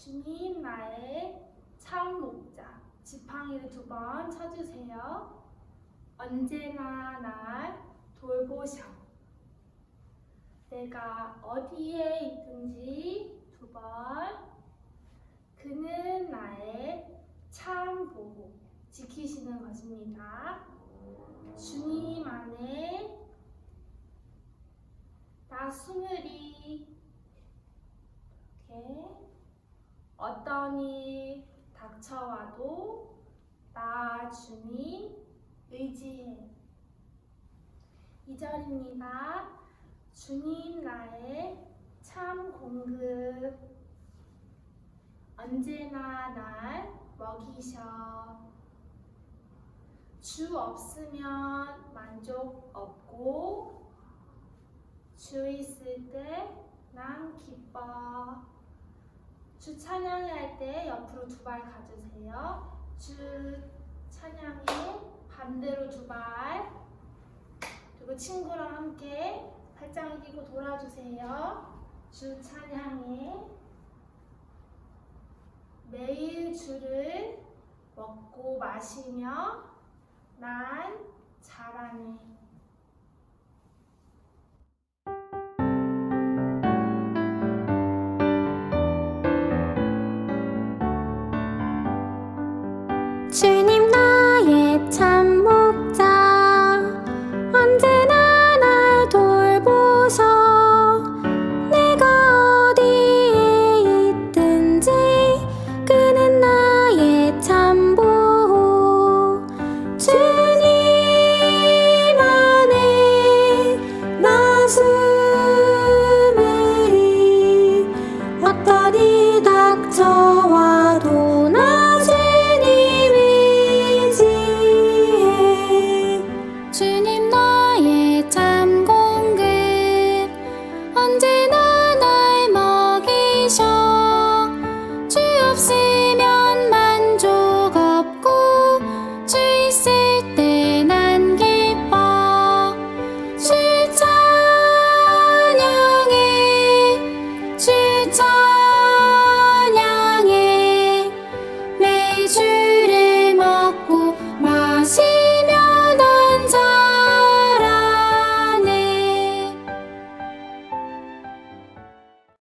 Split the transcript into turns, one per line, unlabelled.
주님 나의 참 목자 지팡이를 두 번 쳐주세요. 언제나 날 돌보셔. 내가 어디에 있든지 두 번. 그는 나의 참 보호 지키시는 것입니다. 주님 안에 나 수늘이 이렇게 어떤 일 닥쳐와도 나 주님 의지해. 2절입니다. 주님 나의 참 공급 언제나 날 먹이셔. 주 없으면 만족 없고 주 있을 때 난 기뻐. 주 찬양할 때 옆으로 두 발 가주세요. 주 찬양에 반대로 두 발. 그리고 친구랑 함께 팔짱을 끼고 돌아주세요. 주 찬양에 매일 주를 먹고 마시며 난 잘하네.
주님 나의 참 목자 언제나 날 돌보셔 내가 어디에 있든지 그는 나의 참 보호. 주님 안에 나 숨으리 어떠니 닥쳐